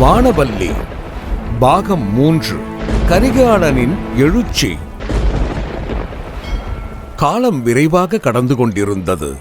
வானவல்லி. பாகம் மூன்று. கரிகாலனின் எழுச்சி. காலம் விரைவாக கடந்து கொண்டிருந்தது.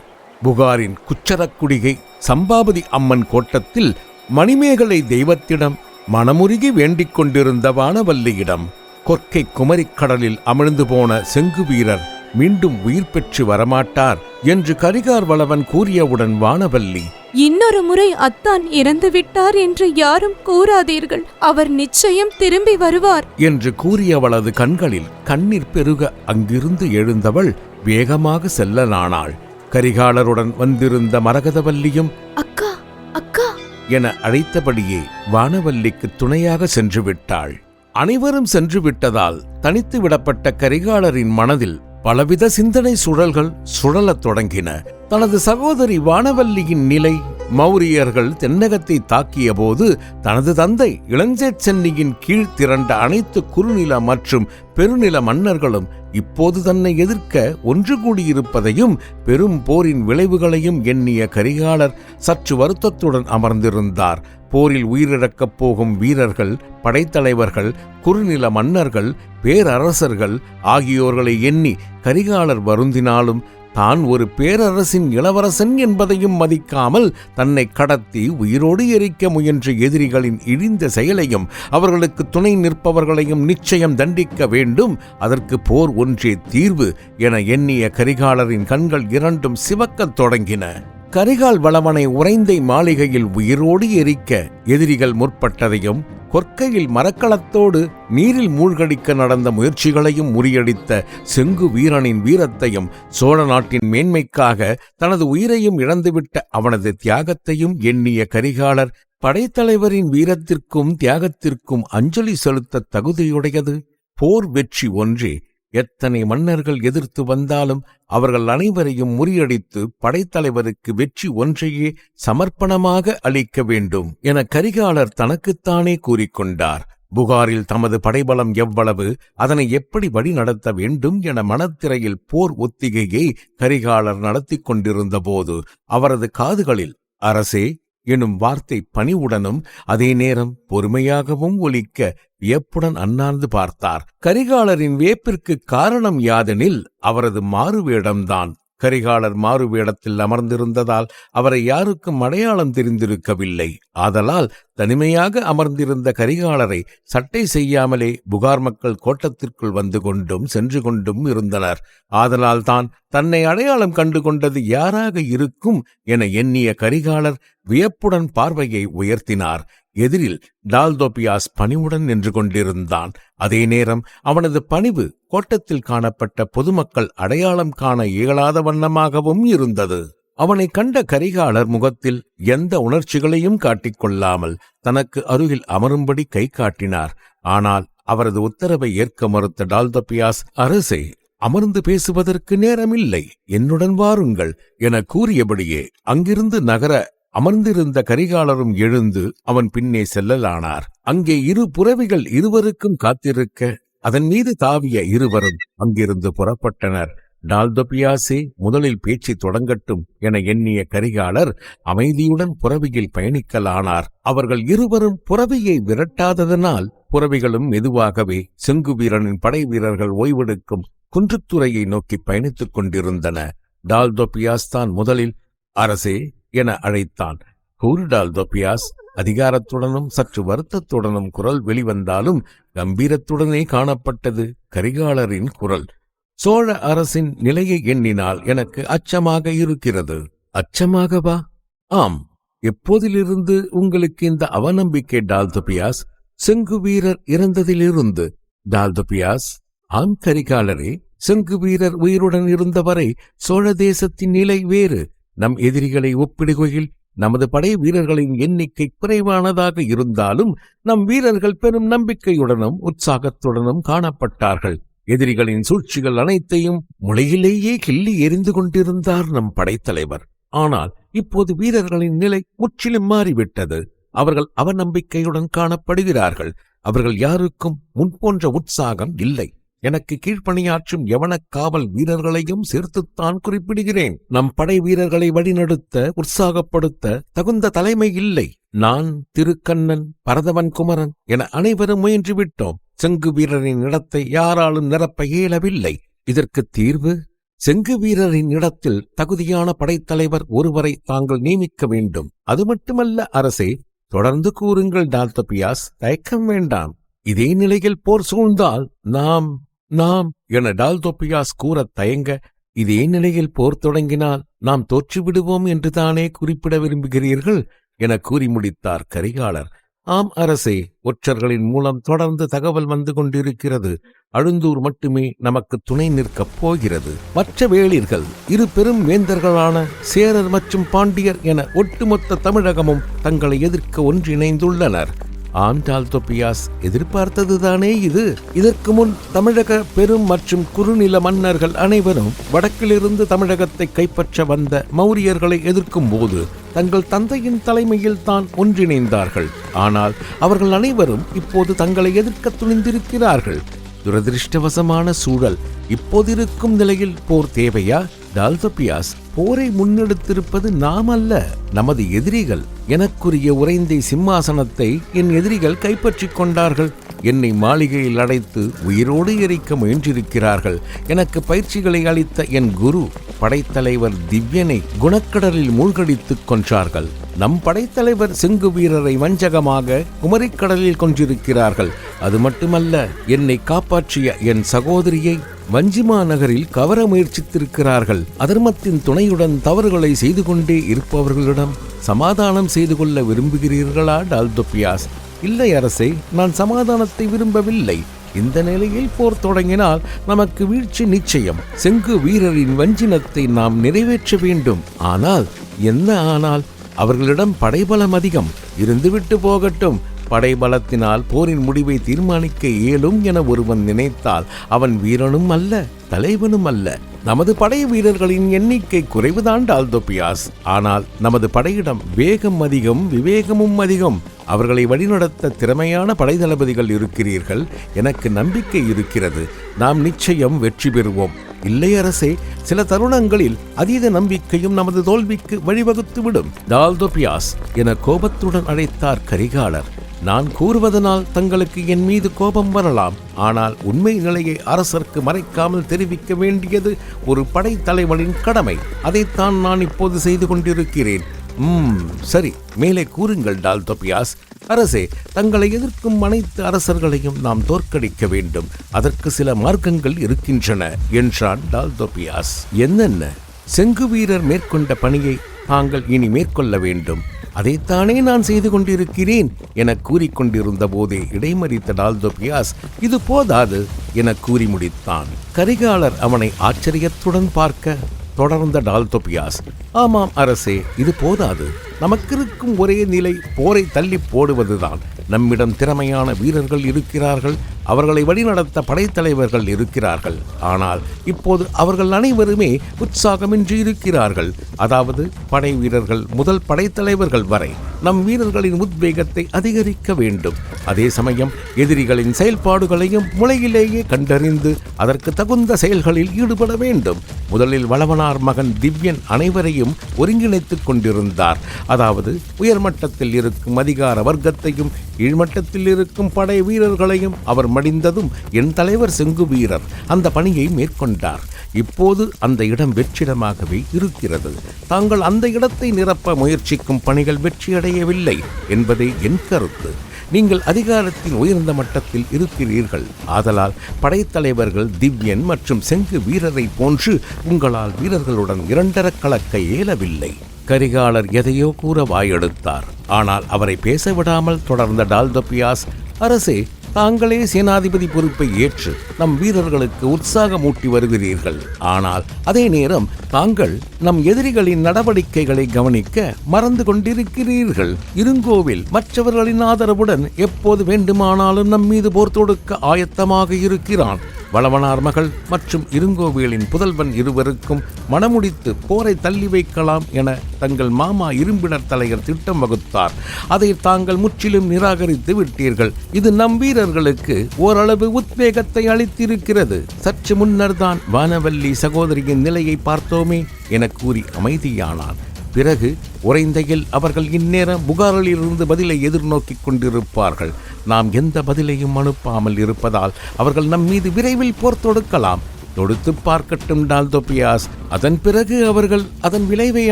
புகாரின் குச்சரக்குடிகை சம்பாபதி அம்மன் கோட்டத்தில் மணிமேகலை தெய்வத்திடம் மனமுருகி வேண்டிக் கொண்டிருந்த வானவல்லியிடம் கொற்கை குமரிக் கடலில் அமிழ்ந்து போன செங்கு வீரர் மீண்டும் உயிர் பெற்று வரமாட்டார் என்று கரிகார் வளவன் கூறியவுடன் வானவல்லி. இன்னொரு முறை அத்தான் இறந்து விட்டார் என்று யாரும் கூறாதீர்கள். அவர் நிச்சயம் திரும்பி வருவார். என்று கூறியவளது கண்களில் கண்ணீர் பெருக அங்கிருந்து எழுந்தவள் வேகமாக செல்லலானாள். கரிகாலருடன் வந்திருந்த மரகதவல்லியும் அக்கா அக்கா. என அழைத்தபடியே வானவல்லிக்கு துணையாக சென்று விட்டாள். அனைவரும் சென்று விட்டதால் தனித்து விடப்பட்ட கரிகாலரின் மனதில் பலவித சிந்தனை சுழல்கள் சுழலத் தொடங்கின. தனது சகோதரி வானவல்லியின் நிலை மௌரியர்கள் தென்னகத்தை தாக்கிய போது தனது தந்தை இளஞ்சேட் சென்னியின் கீழ் திரண்ட அனைத்து குறுநில மற்றும் பெருநில மன்னர்களும் இப்போது தன்னை எதிர்க்க ஒன்று கூடியிருப்பதையும் பெரும் போரின் விளைவுகளையும் எண்ணிய கரிகாலர் சற்று வருத்தத்துடன் அமர்ந்திருந்தார். போரில் உயிரிழக்கப் போகும் வீரர்கள் படைத்தலைவர்கள் குறுநில மன்னர்கள் பேரரசர்கள் ஆகியோர்களை எண்ணி கரிகாலர் வருந்தினாலும் தான் ஒரு பேரரசின் இளவரசன் என்பதையும் மதிக்காமல் தன்னை கடத்தி உயிரோடு எரிக்க முயன்ற எதிரிகளின் இழிந்த செயலையும் அவர்களுக்கு துணை நிற்பவர்களையும் நிச்சயம் தண்டிக்க வேண்டும். அதற்கு போர் ஒன்றே தீர்வு என எண்ணிய கரிகாலரின் கண்கள் இரண்டும் சிவக்கத் தொடங்கின. கரிகால் வளவனை உறைந்தை மாளிகையில் உயிரோடு எரிக்க எதிரிகள் முற்பட்டதையும் கொற்கையில் மரக்களத்தோடு நீரில் மூழ்கடிக்க நடந்த முயற்சிகளையும் முறியடித்த செங்கு வீரனின் வீரத்தையும் சோழ நாட்டின் மேன்மைக்காக தனது உயிரையும் இழந்துவிட்ட அவனது தியாகத்தையும் எண்ணிய கரிகாலர் படைத்தலைவரின் வீரத்திற்கும் தியாகத்திற்கும் அஞ்சலி செலுத்த தகுதியுடையது. போர் வெற்றி ஒன்றே எத்தனை மன்னர்கள் எதிர்த்து வந்தாலும் அவர்கள் அனைவரையும் முறியடித்து படைத்தலைவருக்கு வெற்றி ஒன்றையே சமர்ப்பணமாக அளிக்க வேண்டும் என கரிகாலர் தனக்குத்தானே கூறிக்கொண்டார். புகாரில் தமது படைபலம் எவ்வளவு அதனை எப்படி வழிநடத்த வேண்டும் என மனத்திரையில் போர் ஒத்திகையை கரிகாலர் நடத்தி கொண்டிருந்த போது அவரது காதுகளில் அரசே எனும் வார்த்தை பணிவுடனும் அதே நேரம் பொறுமையாகவும் ஒலிக்க வியப்புடன் அண்ணாந்து பார்த்தார். கரிகாலரின் வியப்பிற்கு காரணம் யாதெனில் அவரது மாறுவேடம்தான். கரிகாலர் மாறுவேடத்தில் அமர்ந்திருந்ததால் அவரை யாருக்கும் அடையாளம் தெரிந்திருக்கவில்லை. ஆதலால் தனிமையாக அமர்ந்திருந்த கரிகாலரை சட்டை செய்யாமலே புகார் மக்கள் கோட்டத்திற்குள் வந்து கொண்டும் சென்று கொண்டும் இருந்தனர். ஆதலால் தான் தன்னை அடையாளம் கண்டு கொண்டது யாராக இருக்கும் என எண்ணிய கரிகாலர் வியப்புடன் பார்வையை உயர்த்தினார். எதிரில் டால்தோபியாஸ் பணிவுடன் நின்று கொண்டிருந்தான். அதே நேரம் அவனது பணிவு கோட்டத்தில் காணப்பட்ட பொதுமக்கள் அடையாளம் காண இயலாத வண்ணமாகவும் இருந்தது. அவனை கண்ட கரிகாலர் முகத்தில் எந்த உணர்ச்சிகளையும் காட்டிக்கொள்ளாமல் தனக்கு அருகில் அமரும்படி கை காட்டினார். ஆனால் அவரது உத்தரவை ஏற்க மறுத்த டால்தோபியாஸ் அரசே அமர்ந்து பேசுவதற்கு நேரமில்லை. என்னுடன் வாருங்கள் என கூறியபடியே அங்கிருந்து நகர அமர்ந்திருந்த கரிகாலரும் எழுந்து அவன் பின்னே செல்லலானார். அங்கே இரு புறவிகள் இருவருக்கும் காத்திருக்க அதன் மீது தாவிய இருவரும் அங்கிருந்து புறப்பட்டனர். டால்தொபியாசே முதலில் பேச்சு தொடங்கட்டும் என எண்ணிய கரிகாலர் அமைதியுடன் புறவியில் பயணிக்கலானார். அவர்கள் இருவரும் புறவியை விரட்டாததனால் புறவிகளும் மெதுவாகவே செங்கு வீரனின் படை வீரர்கள் ஓய்வெடுக்கும் குன்றுத்துறையை நோக்கி பயணித்துக் கொண்டிருந்தன. டால்தொபியாஸ் தான் முதலில் அரசே என அழைத்தான். கூறுடால் தொப்பியாஸ் அதிகாரத்துடனும் சற்று வருத்தத்துடனும் குரல் வெளிவந்தாலும் கம்பீரத்துடனே காணப்பட்டது கரிகாலரின் குரல். சோழ அரசின் நிலையை எண்ணினால் எனக்கு அச்சமாக இருக்கிறது. அச்சமாகவா ஆம். எப்போதிலிருந்து உங்களுக்கு இந்த அவநம்பிக்கை டால்தொபியாஸ் செங்கு வீரர் இறந்ததிலிருந்து. டால்தொபியாஸ் ஆம் கரிகாலரே செங்கு வீரர் உயிருடன் இருந்தவரை சோழ தேசத்தின் நிலை வேறு. நம் எதிரிகளை ஒப்பிடுகையில் நமது படை வீரர்களின் எண்ணிக்கை குறைவானதாக இருந்தாலும் நம் வீரர்கள் பெரும் நம்பிக்கையுடனும் உற்சாகத்துடனும் காணப்பட்டார்கள். எதிரிகளின் சூழ்ச்சிகள் அனைத்தையும் முளையிலேயே கிள்ளி எரிந்து கொண்டிருந்தார் நம் படைத்தலைவர். ஆனால் இப்போது வீரர்களின் நிலை முற்றிலும் மாறிவிட்டது. அவர்கள் அவநம்பிக்கையுடன் காணப்படுகிறார்கள். அவர்கள் யாருக்கும் முன்போன்ற உற்சாகம் இல்லை. எனக்கு கீழ்ப்பணியாற்றும் எவனக் காவல் வீரர்களையும் சேர்த்துத்தான் குறிப்பிடுகிறேன். நம் படை வீரர்களை வழிநடத்த உற்சாகப்படுத்த தகுந்த தலைமை இல்லை. நான் திருக்கண்ணன் பரதவன் குமரன் என அனைவரும் முயன்று விட்டோம் செங்கு வீரரின் இடத்தை யாராலும் நிரப்ப இயலவில்லை. இதற்கு தீர்வு? செங்கு வீரரின் இடத்தில் தகுதியான படைத்தலைவர் ஒருவரை தாங்கள் நியமிக்க வேண்டும். அது மட்டுமல்ல அரசே தொடர்ந்து கூறுங்கள் டால்தபியாஸ் தயக்கம் வேண்டாம். இதே நிலையில் போர் சூழ்ந்தால் நாம் நாம் என டால்தொப்பியாஸ் கூறத் தயங்க இதே நிலையில் போர் தொடங்கினால் நாம் தோற்றுவிடுவோம் என்றுதானே என்று தானே குறிப்பிட விரும்புகிறீர்கள்? என கூறி முடித்தார் கரிகாலர். ஆம் அரசே ஒற்றர்களின் மூலம் தொடர்ந்து தகவல் வந்து கொண்டிருக்கிறது. அழுந்தூர் மட்டுமே நமக்கு துணை நிற்கப் போகிறது. மற்ற வேளிர்கள் இரு பெரும் வேந்தர்களான சேரர் மற்றும் பாண்டியர் என ஒட்டுமொத்த தமிழகமும் தங்களை எதிர்க்க ஒன்றிணைந்துள்ளனர். ஆண்டாள் தொப்பியாஸ் எதிர்பார்த்ததுதானே இது? இதற்கு முன் தமிழக பெரும் மற்றும் குறுநில மன்னர்கள் அனைவரும் வடக்கிலிருந்து தமிழகத்தை கைப்பற்ற வந்த மௌரியர்களை எதிர்க்கும் போது தங்கள் தந்தையின் தலைமையில் தான் ஒன்றிணைந்தார்கள். ஆனால் அவர்கள் அனைவரும் இப்போது தங்களை எதிர்க்க துணிந்திருக்கிறார்கள். துரதிருஷ்டவசமான சூழல் இப்போதிருக்கும் நிலையில் போர் தேவையா? டால்தபியாஸ் போரை முன்னெடுத்திருப்பது நாம் அல்ல நமது எதிரிகள் எனக்குரிய உறைந்தை சிம்மாசனத்தை என் எதிரிகள் கைப்பற்றிக் கொண்டார்கள். என்னை மாளிகையில் அடைத்து உயிரோடு எரிக்க முயன்றிருக்கிறார்கள். எனக்கு பயிற்சிகளை அளித்த என் குரு படைத்தலைவர் திவ்யனை குணக்கடலில் மூழ்கடித்துக் கொன்றார்கள். நம் படைத்தலைவர் செங்கு வீரரை வஞ்சகமாக குமரிக்கடலில் கொன்றிருக்கிறார்கள். அது மட்டுமல்ல என்னை காப்பாற்றிய என் சகோதரியை வஞ்சிமா நகரில் கவர முயற்சித்திருக்கிறார்கள். அதர்மத்தின் துணையுடன் தவறுகளை செய்து கொண்டே இருப்பவர்களிடம் சமாதானம் செய்து கொள்ள விரும்புகிறீர்களா டால்தொப்பியாஸ் இல்லை அரசே நான் சமாதானத்தை விரும்பவில்லை. இந்த நிலையில் போர் தொடங்கினால் நமக்கு வீழ்ச்சி நிச்சயம். செங்கு வீரரின் வஞ்சினத்தை நாம் நிறைவேற்ற வேண்டும். ஆனால் என்ன ஆனால் அவர்களிடம் படைபலம் அதிகம். இருந்துவிட்டு போகட்டும். படைபலத்தினால் போரின் முடிவை தீர்மானிக்க இயலும் என ஒருவன் நினைத்தால் அவன் வீரனும் அல்ல தலைவனும் அல்ல. நமது படை வீரர்களின் எண்ணிக்கை குறைவுதான் டால்தோபியாஸ் ஆனால் நமது படையிடம் வேகம் அதிகம் விவேகமும் அதிகம். அவர்களை வழிநடத்த திறமையான படை தளபதிகள் இருக்கிறீர்கள். எனக்கு நம்பிக்கை இருக்கிறது. நாம் நிச்சயம் வெற்றி பெறுவோம். இல்லையரசே சில தருணங்களில் அதீத நம்பிக்கையும் நமது தோல்விக்கு வழிவகுத்துவிடும். டால்தோபியாஸ் என கோபத்துடன் அழைத்தார் கரிகாலர். நான் கூறுவதனால் தங்களுக்கு என் மீது கோபம் வரலாம். ஆனால் உண்மை நிலையை அரசருக்கு மறைக்காமல் தெரிவிக்க வேண்டியது ஒரு படைத்தலைவனின் கடமை. அதைத்தான் நான் இப்போது செய்து கொண்டிருக்கிறேன். ம் சரி மேலே கூறுங்கள் டால்தோபியாஸ். அரசே தங்களை எதிர்க்கும் அனைத்து அரசர்களையும் நாம் தோற்கடிக்க வேண்டும். அதற்கு சில மார்க்கங்கள் இருக்கின்றன என்றான் டால்தோபியாஸ். என்னென்ன? செங்கு வீரர் மேற்கொண்ட பணியை தாங்கள் இனி மேற்கொள்ள வேண்டும். அதைத்தானே நான் செய்து கொண்டிருக்கிறேன் என கூறிக்கொண்டிருந்த போதே இடைமறித்த டால்தோபியாஸ் இது போதாது என கூறி முடித்தான். கரிகாலர் அவனை ஆச்சரியத்துடன் பார்க்க தொடர்ந்த டால்தோபியாஸ் ஆமாம் அரசே இது போதாது. நமக்கிருக்கும் ஒரே நிலை போரை தள்ளி போடுவதுதான். நம்மிடம் திறமையான வீரர்கள் இருக்கிறார்கள். அவர்களை வழிநடத்த படைத்தலைவர்கள் இருக்கிறார்கள். ஆனால் இப்போது அவர்கள் அனைவருமே உற்சாகமின்றி இருக்கிறார்கள். அதாவது படை வீரர்கள் முதல் படைத்தலைவர்கள் வரை நம் வீரர்களின் உத்வேகத்தை அதிகரிக்க வேண்டும். அதே சமயம் எதிரிகளின் செயல்பாடுகளையும் முளையிலேயே கண்டறிந்து அதற்கு தகுந்த செயல்களில் ஈடுபட வேண்டும். முதலில் வளவனார் மகன் திவ்யன் அனைவரையும் ஒருங்கிணைத்துக் கொண்டிருந்தார். அதாவது உயர்மட்டத்தில் இருக்கும் அதிகார வர்க்கத்தையும் கீழ்மட்டத்தில் இருக்கும் படை வீரர்களையும் அவர் மடிந்ததும் என் தலைவர் செங்கு வீரர். அந்த பணியை மேற்கொண்டார். இப்போது அந்த இடம் வெற்றிடமாகவே இருக்கிறது. தாங்கள் அந்த இடத்தை நிரப்ப முயற்சிக்கும் பணிகள் வெற்றியடையவில்லை என்பதே என் கருத்து. நீங்கள் அதிகாரத்தின் உயர்ந்த மட்டத்தில் இருக்கிறீர்கள். ஆதலால் படைத்தலைவர்கள் திவ்யன் மற்றும் செங்கு வீரரை போன்று உங்களால் வீரர்களுடன் இரண்டரக் கலக்க இயலவில்லை கரிகாலர் எதையோ கூற வாயெடுத்தார். ஆனால் அவரை பேச விடாமல் தொடர்ந்த டால்தொப்பியாஸ் அரசே தாங்களே சேனாதிபதி பொறுப்பை ஏற்று நம் வீரர்களுக்கு உற்சாகமூட்டி வருகிறீர்கள். ஆனால் அதே நேரம் தாங்கள் நம் எதிரிகளின் நடவடிக்கைகளை கவனிக்க மறந்து கொண்டிருக்கிறீர்கள். இருங்கோவில் மற்றவர்களின் ஆதரவுடன் எப்போது வேண்டுமானாலும் நம் மீது போர் தொடுக்க ஆயத்தமாக இருக்கிறான். வளவனார் மகள் மற்றும் இருங்கோவிலின் புதல்வன் இருவருக்கும் மனமுடித்து போரை தள்ளி வைக்கலாம் என தங்கள் மாமா இரும்பினர் தலைவர் திட்டம் வகுத்தார். அதை தாங்கள் முற்றிலும் நிராகரித்து விட்டீர்கள். இது நம் வீரர்களுக்கு ஓரளவு உத்வேகத்தை அளித்திருக்கிறது. சற்று முன்னர் தான் வானவல்லி சகோதரியின் நிலையை பார்த்தோமே என கூறி அமைதியானான் பிறகு உறைந்தையில் அவர்கள் இந்நேரம் புகாரிலிருந்து பதிலை எதிர்நோக்கிக் கொண்டிருப்பார்கள். நாம் எந்த பதிலையும் அனுப்பாமல் இருப்பதால் அவர்கள் நம் மீது விரைவில் போர் தொடுக்கலாம். தொடுத்து பார்க்கட்டும் டால்தோபியாஸ். அதன் பிறகு அவர்கள் அதன் விளைவை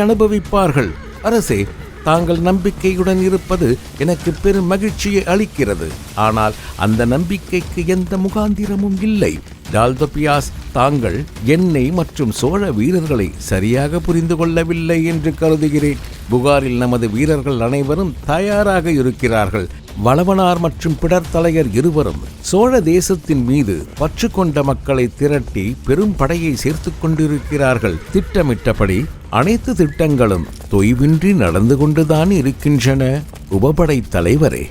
அனுபவிப்பார்கள். அரசே தாங்கள் நம்பிக்கையுடன் இருப்பது எனக்கு பெரும் மகிழ்ச்சியை அளிக்கிறது. ஆனால் அந்த நம்பிக்கைக்கு எந்த முகாந்திரமும் இல்லை. டால்தோபியாஸ் தாங்கள் என்னை மற்றும் சோழ வீரர்களை சரியாக புரிந்து கொள்ளவில்லை என்று கருதுகிறேன். புகாரில் நமது வீரர்கள் அனைவரும் தயாராக இருக்கிறார்கள். வளவனார் மற்றும் பிடர்த்தலையர் இருவரும் சோழ தேசத்தின் மீது பற்று கொண்ட மக்களை திரட்டி பெரும் படையை சேர்த்து கொண்டிருக்கிறார்கள். திட்டமிட்டபடி அனைத்து திட்டங்களும் தொய்வின்றி நடந்து கொண்டுதான் இருக்கின்றன. உபபடை தலைவரே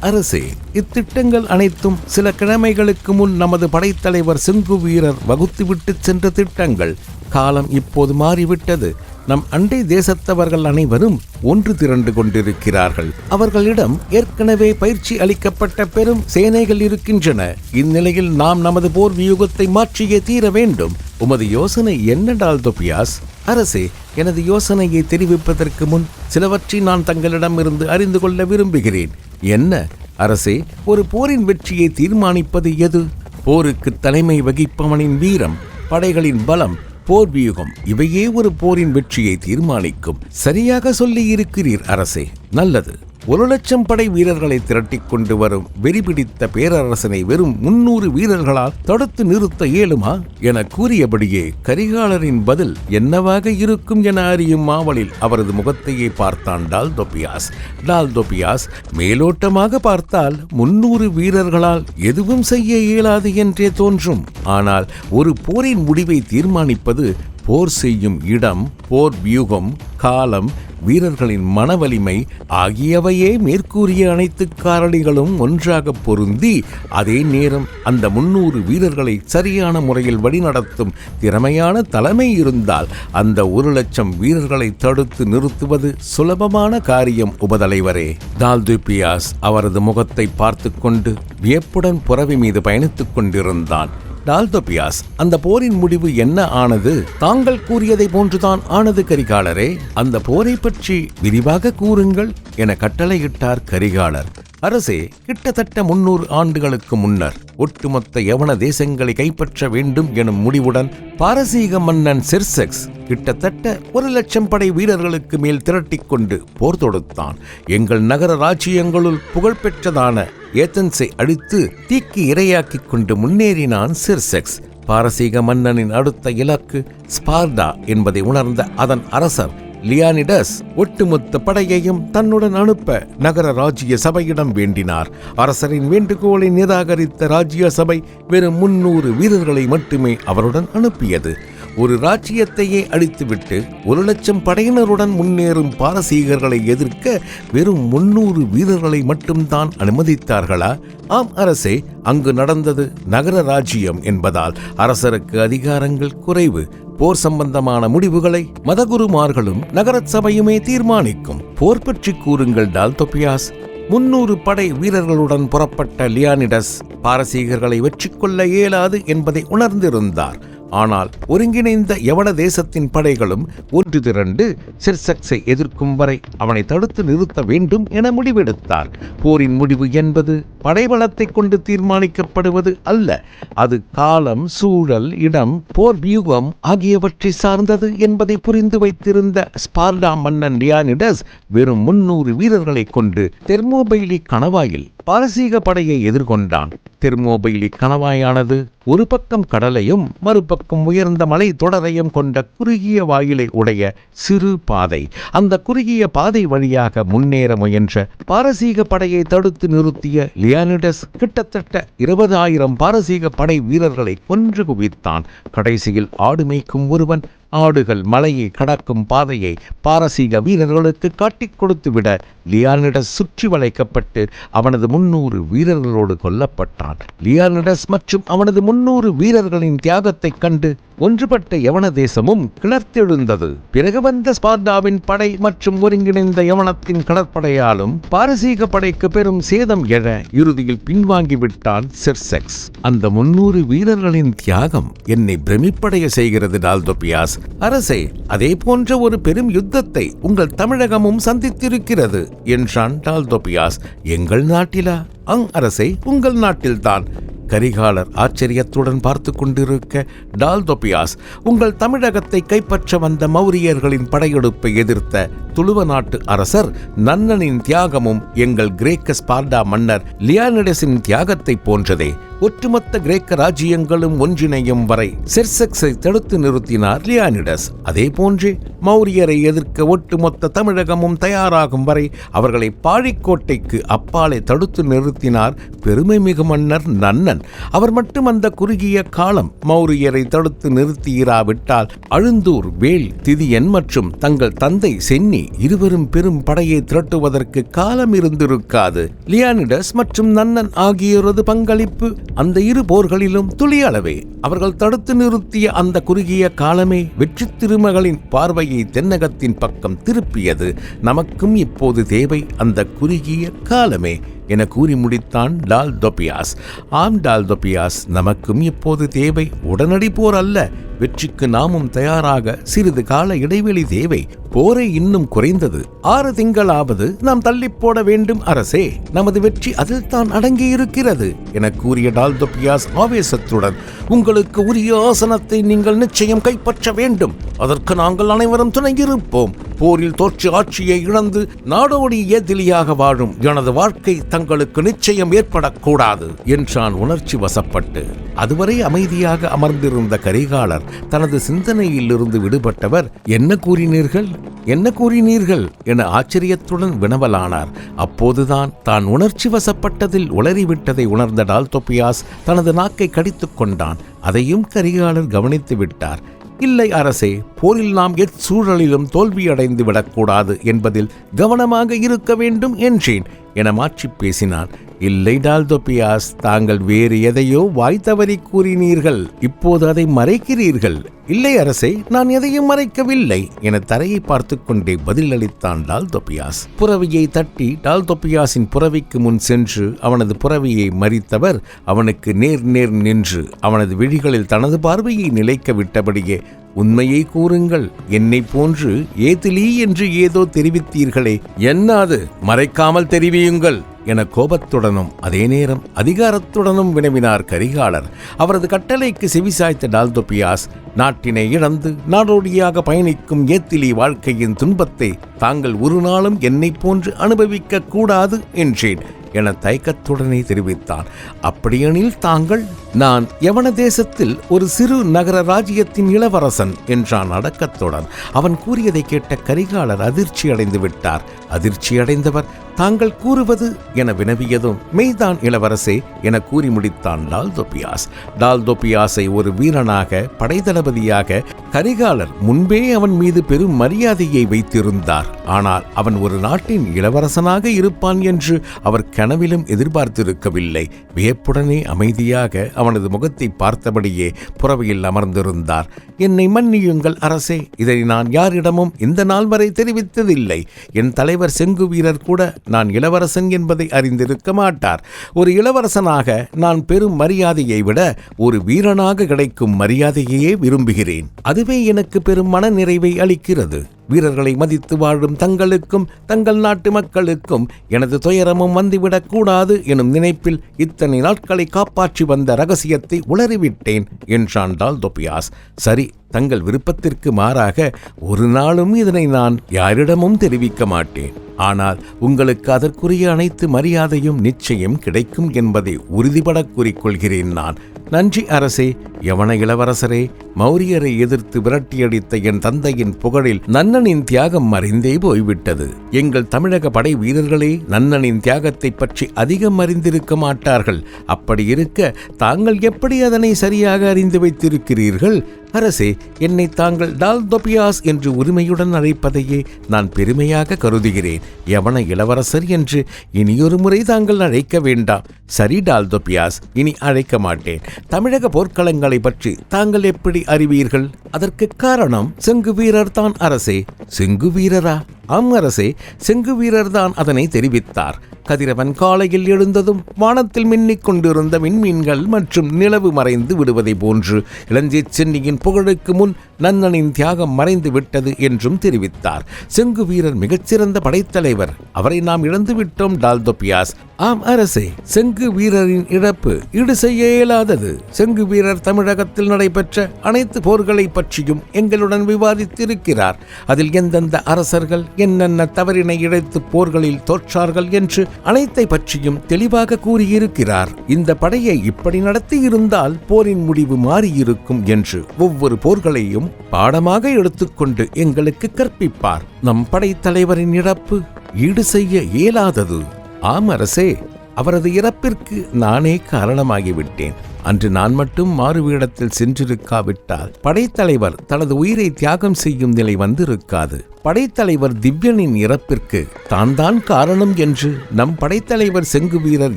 அரசே இத்திட்டங்கள் அனைத்தும் சில கிழமைகளுக்கு முன் நமது படைத்தலைவர் செங்கு வீரர் வகுத்துவிட்டு சென்ற திட்டங்கள். காலம் இப்போது மாறிவிட்டது. நம் அண்டை தேசத்தவர்கள் அனைவரும் ஒன்று திரண்டு கொண்டிருக்கிறார்கள். அவர்களிடம் ஏற்கனவே பயிற்சி அளிக்கப்பட்ட பெரும் சேனைகள் இருக்கின்றன. இந்நிலையில் நாம் நமது போர் வியூகத்தை மாற்றியே தீர வேண்டும். உமது யோசனை என்ன டால்தோபியாஸ்? அரசே எனது யோசனையை தெரிவிப்பதற்கு முன் சிலவற்றை நான் தங்களிடம் இருந்து அறிந்து கொள்ள விரும்புகிறேன். என்ன? அரசே ஒரு போரின் வெற்றியை தீர்மானிப்பது எது? போருக்கு தலைமை வகிப்பவனின் வீரம் படைகளின் பலம் போர் வியூகம். இவையே ஒரு போரின் வெற்றியை தீர்மானிக்கும். சரியாக சொல்லி இருக்கிறீர் அரசே. நல்லது. ஒரு லட்சம் படை வீரர்களை திரட்டிக் கொண்டு வரும் வெறிபிடித்த பேரரசனை வெறும் முன்னூறு வீரர்களால் தடுத்து நிறுத்த இயலுமா என கூறியபடியே கரிகாலரின் பதில் என்னவாக இருக்கும் என அறியும் ஆவலில் அவரது முகத்தையே பார்த்தான் டால்தோபியாஸ் டால்தோபியாஸ் மேலோட்டமாக பார்த்தால் முன்னூறு வீரர்களால் எதுவும் செய்ய இயலாது என்றே தோன்றும். ஆனால் ஒரு போரின் முடிவை தீர்மானிப்பது போர் செய்யும் இடம் போர் வியூகம் காலம் வீரர்களின் மனவலிமை ஆகியவையே மேற்கூறிய அனைத்து காரணிகளும் ஒன்றாக பொருந்தி அதே நேரம் அந்த முன்னூறு வீரர்களை சரியான முறையில் வழிநடத்தும் திறமையான தலைமை இருந்தால் அந்த ஒரு லட்சம் வீரர்களை தடுத்து நிறுத்துவது சுலபமான காரியம் உபதலைவரே. தால்துபியாஸ் அவரது முகத்தை பார்த்து கொண்டு வியப்புடன் புறவி மீது பயணித்துக் கொண்டிருந்தான். டால்தோபியாஸ் அந்த போரின் முடிவு என்ன ஆனது? தாங்கள் கூறியதை போன்றுதான் ஆனது கரிகாலரே. அந்த போரை பற்றி விரிவாக கூறுங்கள் என கட்டளையிட்டார் கரிகாலர். அரசே கிட்டத்தட்ட முன்னூறு ஆண்டுகளுக்கு முன்னர் ஒட்டுமொத்த யவன தேசங்களை கைப்பற்ற வேண்டும் எனும் முடிவுடன் பாரசீக மன்னன் செர்செக்ஸ் கிட்டத்தட்ட ஒரு லட்சம் படை வீரர்களுக்கு மேல் திரட்டிக்கொண்டு போர் தொடுத்தான். எங்கள் நகர ராஜ்யங்களுள் புகழ்பெற்றதான ஏத்தன்ஸை அழித்து தீக்கு இரையாக்கிக் கொண்டு முன்னேறினான் சிர்செக்ஸ். பாரசீக மன்னனின் அடுத்த இலக்கு ஸ்பார்டா என்பதை உணர்ந்த அதன் அரசர் லியானிடஸ் ஒட்டுமொத்த படையையும் தன்னுடன் அனுப்ப நகர ராஜ்ய சபையிடம் வேண்டினார். அரசரின் வேண்டுகோளை நிராகரித்த ராஜ்ய சபை வெறும் முன்னூறு வீரர்களை மட்டுமே அவருடன் அனுப்பியது. ஒரு ராஜ்யத்தையே அழித்துவிட்டு ஒரு லட்சம் படையினருடன் முன்னேறும் பாரசீகர்களை எதிர்க்க வெறும் முன்னூறு வீரர்களை மட்டும்தான் அனுமதித்தார்களா? ஆம் அரசே அங்கு நடந்தது நகர ராஜ்யம் என்பதால் அரசருக்கு அதிகாரங்கள் குறைவு. போர் சம்பந்தமான முடிவுகளை மதகுருமார்களும் நகர சபையுமே தீர்மானிக்கும். போர் பற்றி கூறுங்கள் டால்தொபியாஸ் முன்னூறு படை வீரர்களுடன் புறப்பட்ட லியானிடஸ் பாரசீகர்களை வெற்றி கொள்ள இயலாது என்பதை உணர்ந்திருந்தார். ஆனால் ஒருங்கிணைந்த யவன தேசத்தின் படைகளும் ஒன்று திரண்டு சிர்சக்ஸை எதிர்க்கும் வரை அவனை தடுத்து நிறுத்த வேண்டும் என முடிவெடுத்தார். போரின் முடிவு என்பது படைபலத்தை கொண்டு தீர்மானிக்கப்படுவது அல்ல. அது காலம் சூழல் இடம் போர் வியூகம் ஆகியவற்றை சார்ந்தது என்பதை புரிந்து வைத்திருந்த ஸ்பார்டா மன்னன் லியானிடஸ் வெறும் முன்னூறு வீரர்களை கொண்டு தெர்மோபைலி கணவாயில் பாரசீக படையை எதிர்கொண்டான். தெர்மோபைலி கணவாயானது ஒரு பக்கம் கடலையும் மறுபக்கம் உயர்ந்த மலை தொடரையும் கொண்ட குறுகிய வாயிலை உடைய சிறு பாதை. அந்த குறுகிய பாதை வழியாக முன்னேற முயன்ற பாரசீக படையை தடுத்து நிறுத்திய லியானிடஸ் கிட்டத்தட்ட இருபதாயிரம் பாரசீக படை வீரர்களை கொன்று குவித்தான். கடைசியில் ஆடு மேய்க்கும் ஒருவன் ஆடுகள் மலையை கடக்கும் பாதையை பாரசீக வீரர்களுக்கு காட்டிக் கொடுத்துவிட லியானிடஸ் சுற்றி வளைக்கப்பட்டு அவனது முன்னூறு வீரர்களோடு கொல்லப்பட்டான். லியானிடஸ் மற்றும் அவனது முன்னூறு வீரர்களின் தியாகத்தைக் கண்டு ஒன்றுபட்ட யவன தேசமும் கிளர்த்தெழுந்தது. பிறகு வந்த ஸ்பார்டாவின் படை மற்றும் ஒருங்கிணைந்த யவனத்தின் கடற்படையாலும் பாரசீக படைக்கு பெரும் சேதம் எழ இறுதியில் பின்வாங்கிவிட்டான் செர்செக்ஸ். அந்த முன்னூறு வீரர்களின் தியாகம் என்னை பிரமிப்படைய செய்கிறது டால்தோபியாஸ். அரசே அதே போன்ற ஒரு பெரும் யுத்தத்தை உங்கள் தமிழகமும் சந்தித்திருக்கிறது என்றான் டால்தோபியாஸ். எங்கள் நாட்டிலா? அங் அரசே உங்கள் நாட்டில்தான். கரிகாலர் ஆச்சரியத்துடன் பார்த்து கொண்டிருக்க டால்தொபியாஸ் உங்கள் தமிழகத்தை கைப்பற்ற வந்த மௌரியர்களின் படையெடுப்பை எதிர்த்த துளுவ நாட்டு அரசர் நன்னனின் தியாகமும் எங்கள் கிரேக்க ஸ்பார்டா மன்னர் லியானிடஸின் தியாகத்தை போன்றதே. ஒட்டுமொத்த கிரேக்க ராஜ்யங்களும் ஒன்றிணையும் வரை செர்செக்ஸை தடுத்து நிறுத்தினார் லியானிடஸ். அதே போன்றே மௌரியரை எதிர்க்க ஒட்டுமொத்த தமிழகமும் தயாராகும் வரை அவர்களை பாழிக்கோட்டைக்கு அப்பாலை தடுத்து நிறுத்தினார் பெருமை மிகு மன்னர் நன்னன். அவர் மட்டும் அந்த குறுகிய காலம் மௌரியரை தடுத்து நிறுத்தியிராவிட்டால் அழுந்தூர் வேல் திதியன் மற்றும் தங்கள் தந்தை சென்னி இருவரும் பெரும் படையை திரட்டுவதற்கு காலம் இருந்திருக்காது. லியானிடஸ் மற்றும் நன்னன் ஆகியோரது பங்களிப்பு அந்த இரு போர்களிலும் துளியளவே அவர்கள் தடுத்து நிறுத்திய அந்த குறுகிய காலமே வெற்றி திருமகளின் பார்வையை தென்னகத்தின் பக்கம் திருப்பியது நமக்கும் இப்போது தேவை அந்த குறுகிய காலமே. என கூறி முடித்தான் டால் தொப்பியாஸ் ஆம் டால் தொப்பியாஸ் நமக்கும் இப்போது தேவை. உடனடி போர் அல்ல. வெற்றிக்கு நாமும் தயாராக. சிறிது கால இடைவெளி தேவை. போரை இன்னும் குறைந்தது. ஆறு திங்களாவது நாம் தள்ளி போட வேண்டும் அரசே. நமது வெற்றி அதில் தான் அடங்கியிருக்கிறது என கூறிய டால்தொப்பியாஸ் ஆவேசத்துடன் உங்களுக்கு உரிய ஆசனத்தை நீங்கள் நிச்சயம் கைப்பற்ற வேண்டும். அதற்கு நாங்கள் அனைவரும் துணையிருப்போம். போரில் தோற்று ஆட்சியை இழந்து நாடோடி ஏதிலியாக வாழும். எனது வாழ்க்கை தங்களுக்கு நிச்சயம் ஏற்படக்கூடாது என்றான் உணர்ச்சி வசப்பட்டு அதுவரை அமைதியாக அமர்ந்திருந்த கரிகாலர் தனது சிந்தனையிலிருந்து விடுபட்டவர் என்ன கூறினீர்கள்? என்ன கூறினீர்கள்? என ஆச்சரியத்துடன் வினவலானார். அப்போதுதான் தான் உணர்ச்சி வசப்பட்டதில் உளறிவிட்டதை உணர்ந்த டால்தொப்பியாஸ் தனது நாக்கை கடித்துக் கொண்டான். அதையும் கரிகாலர் கவனித்து விட்டார். இல்லை அரசே போரில் நாம் எச்சூழலிலும் தோல்வியடைந்து விடக்கூடாது என்பதில் கவனமாக இருக்க வேண்டும் என்றேன். என மாற்றி பேசினான் இல்லை டால்தோபியாஸ் தாங்கள் வேறு எதையோ வாய் தவறி கூறினீர்கள். இப்போது அதை மறைக்கிறீர்கள். இல்லை அரசே நான் எதையும் மறைக்கவில்லை என தரையை பார்த்து கொண்டே பதிலளித்தான் டால்தொப்பியாஸ் புறவியை தட்டி டால்தொப்பியாஸின் புறவிக்கு முன் சென்று அவனது புறவியை மறித்தவர் அவனுக்கு நேர் நேர் நின்று அவனது விழிகளில் தனது பார்வையை நிலைக்க விட்டபடியே உண்மையை கூறுங்கள். என்னை போன்று ஏதிலி என்று ஏதோ தெரிவித்தீர்களே. என்ன அது மறைக்காமல் தெரிவியுங்கள். என கோபத்துடனும் அதே நேரம் அதிகாரத்துடனும் வினவினார் கரிகாலர். அவரது கட்டளைக்கு செவிசாய்த்த டால்தோபியாஸ் நாட்டினை இழந்து நாடோடியாக பயணிக்கும் ஏத்திலி வாழ்க்கையின் துன்பத்தை தாங்கள் ஒரு நாளும் என்னை போன்று அனுபவிக்க கூடாது என்றேன். என தயக்கத்துடனே தெரிவித்தான். அப்படியெனில் தாங்கள் நான் யவன தேசத்தில் ஒரு சிறு நகர ராஜ்யத்தின் இளவரசன் என்றான் அடக்கத்துடன். அவன் கூறியதை கேட்ட கரிகாலர் அதிர்ச்சி அடைந்து விட்டார். அதிர்ச்சி அடைந்தவர் தாங்கள் கூறுவது என வினவியதும் மெய்தான் இளவரசே என கூறி முடித்தான் டால்தொப்பியாஸ். டால்தொப்பியாஸை ஒரு வீரனாக படைதளபதியாக கரிகாலர் முன்பே அவன் மீது பெரும் மரியாதையை வைத்திருந்தார். ஆனால் அவன் ஒரு நாட்டின் இளவரசனாக இருப்பான் என்று அவர் கனவிலும் எதிர்பார்த்திருக்கவில்லை. வியப்புடனே அமைதியாக அவனது முகத்தை பார்த்தபடியே புறவையில் அமர்ந்திருந்தார். என்னை மன்னியுங்கள் அரசே இதை நான் யாரிடமும் இந்த நாள் வரை தெரிவித்ததில்லை. என் தலைவர் செங்கு வீரர் கூட நான் இளவரசன் என்பதை அறிந்திருக்க மாட்டார். ஒரு இளவரசனாக நான் பெரும் மரியாதையை விட ஒரு வீரனாக கிடைக்கும் மரியாதையையே விரும்புகிறேன். அதுவே எனக்கு பெரும் மன நிறைவை அளிக்கிறது. வீரர்களை மதித்து வாழும் தங்களுக்கும் தங்கள் நாட்டு மக்களுக்கும் எனது துயரமும் வந்துவிடக்கூடாது எனும் நினைப்பில் இத்தனை நாட்களை காப்பாற்றி வந்த ரகசியத்தை உளறிவிட்டேன் என்றான் டால்தொப்பியாஸ் சரி தங்கள் விருப்பத்திற்கு மாறாக ஒரு நாளும் இதனை நான் யாரிடமும் தெரிவிக்க மாட்டேன். ஆனால் உங்களுக்கு அதற்குரிய அனைத்து மரியாதையும் நிச்சயம் கிடைக்கும் என்பதை உறுதிபட கூறிக்கொள்கிறேன் நான். நன்றி அரசே யவன இளவரசரே மௌரியரை எதிர்த்து விரட்டியடித்த என் தந்தையின் புகழில் நன்னனின் தியாகம் மறைந்தே போய்விட்டது. எங்கள் தமிழக படை வீரர்களே நன்னனின் தியாகத்தை பற்றி அதிகம் அறிந்திருக்க மாட்டார்கள். அப்படி இருக்க தாங்கள் எப்படி அதனை சரியாக அறிந்து வைத்திருக்கிறீர்கள்? அரசே என்னை தாங்கள் டால்தொபியாஸ் என்று உரிமையுடன் அழைப்பதையே நான் பெருமையாக கருதுகிறேன். யவன இளவரசர் என்று இனியொரு முறை தாங்கள் அழைக்க வேண்டாம். சரி டால்தொபியாஸ் இனி அழைக்க மாட்டேன். தமிழக போர்க்களங்களை பற்றி தாங்கள் எப்படி அறிவீர்கள்? அதற்கு காரணம் செங்கு வீரர் தான் அரசே. செங்கு வீரரா? ஆம் அரசே செங்கு வீரர்தான் அதனை தெரிவித்தார். கதிரவன் காலையில் எழுந்ததும் வானத்தில் மின்னிக் கொண்டிருந்த மின்மீன்கள் மற்றும் நிலவு மறைந்து விடுவதை போன்று இளஞ்சை சென்னியின் புகழுக்கு முன் நன்னனின் தியாகம் மறைந்து விட்டது என்றும் தெரிவித்தார். செங்கு வீரர் மிகச்சிறந்த படைத்தலைவர். அவரை நாம் இழந்துவிட்டோம் டால்தோபியாஸ் ஆம் அரசே செங்கு வீரரின் இழப்பு ஈடு செய்ய இயலாதது. செங்கு வீரர் தமிழகத்தில் நடைபெற்ற அனைத்து போர்களை பற்றியும் எங்களுடன் விவாதித்திருக்கிறார். அதில் எந்தெந்த அரசர்கள் என்னென்ன தவறினை இழைத்து போர்களில் தோற்றார்கள் என்று அனைத்தை பற்றியும் தெளிவாக கூறியிருக்கிறார். இந்த படையை இப்படி நடத்தி இருந்தால் போரின் முடிவு மாறியிருக்கும் என்று ஒவ்வொரு போர்களையும் பாடமாக எடுத்துக்கொண்டு எங்களுக்கு கற்பிப்பார். நம் படைத்தலைவரின் இழப்பு ஈடு செய்ய இயலாதது. ஆம் அரசே அவரது இறப்பிற்கு நானே காரணமாகிவிட்டேன். அன்று நான் மட்டும் மாறுவேடத்தில் சென்றிருக்காவிட்டால் படைத்தலைவர் தனது உயிரை தியாகம் செய்யும் நிலை வந்திருக்காது. படைத்தலைவர் திவ்யனின் இறப்பிற்கு தான் தான் காரணம் என்று நம் படைத்தலைவர் செங்கு வீரர்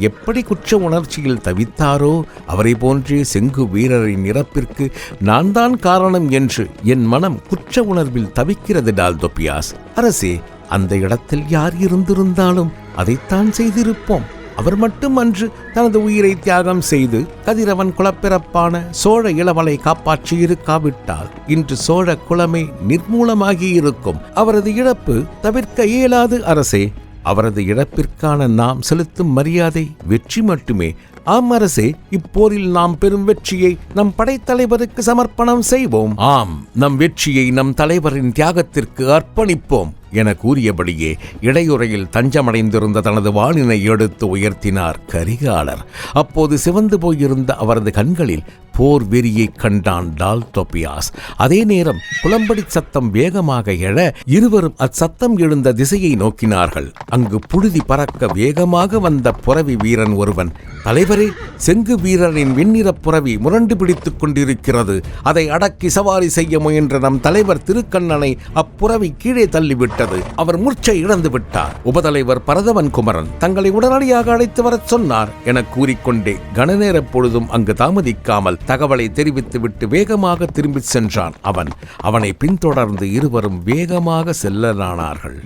எப்படி குற்ற உணர்ச்சியில் தவித்தாரோ அவரை போன்றே செங்கு வீரரின் இறப்பிற்கு நான் தான் காரணம் என்று என் மனம் குற்ற உணர்வில் தவிக்கிறது டால்தொப்பியாஸ் அரசே அந்த இடத்தில் யார் இருந்திருந்தாலும் அதைத்தான் செய்திருப்போம். அவர் மட்டும் அன்று தனது உயிரை தியாகம் செய்து கதிரவன் குலப்பிறப்பான சோழ இளவலை காப்பாற்றி இருக்காவிட்டால் இன்று சோழ குலமே நிர்மூலமாகி இருக்கும் அவரது இழப்பு தவிர்க்க இயலாது அரசே அவரது இழப்பிற்கான நாம் செலுத்தும் மரியாதை வெற்றி மட்டுமே ஆம் அரசே இப்போரில் நாம் பெறும் வெற்றியை நம் படைத்தலைவருக்கு சமர்ப்பணம் செய்வோம். ஆம் நம் வெற்றியை நம் தலைவரின் தியாகத்திற்கு அர்ப்பணிப்போம் என கூறியபடியே இடையுறையில் தஞ்சமடைந்திருந்த தனது வாளினை எடுத்து உயர்த்தினார் கரிகாலர். அப்போது சிவந்து போயிருந்த அவரது கண்களில் போர் வெறியை கண்டான் டால்டோபியாஸ். அதே நேரம் குளம்படி சத்தம் வேகமாக எழ இருவரும் அச்சத்தம் எழுந்த திசையை நோக்கினார்கள். அங்கு புழுதி பறக்க வேகமாக வந்த புறவி வீரன் ஒருவன் தலைவரே செங்கு வீரரின் வெண்ணிற புறவி முரண்டு பிடித்துக் கொண்டிருக்கிறது. அதை அடக்கி சவாரி செய்ய முயன்ற நம் தலைவர் திருக்கண்ணனை அப்புறவி கீழே தள்ளிவிட்டது. அவர் மூர்ச்சை இழந்து விட்டார். உபதலைவர் பரதவன் குமரன் தங்களை உடனடியாக அழைத்து வரச் சொன்னார் என கூறிக்கொண்டே கனநேர பொழுதும் அங்கு தாமதிக்காமல் தகவலை தெரிவித்துவிட்டு வேகமாக திரும்பிச் சென்றான் அவன். அவனை பின்தொடர்ந்து இருவரும் வேகமாக செல்லலானார்கள்.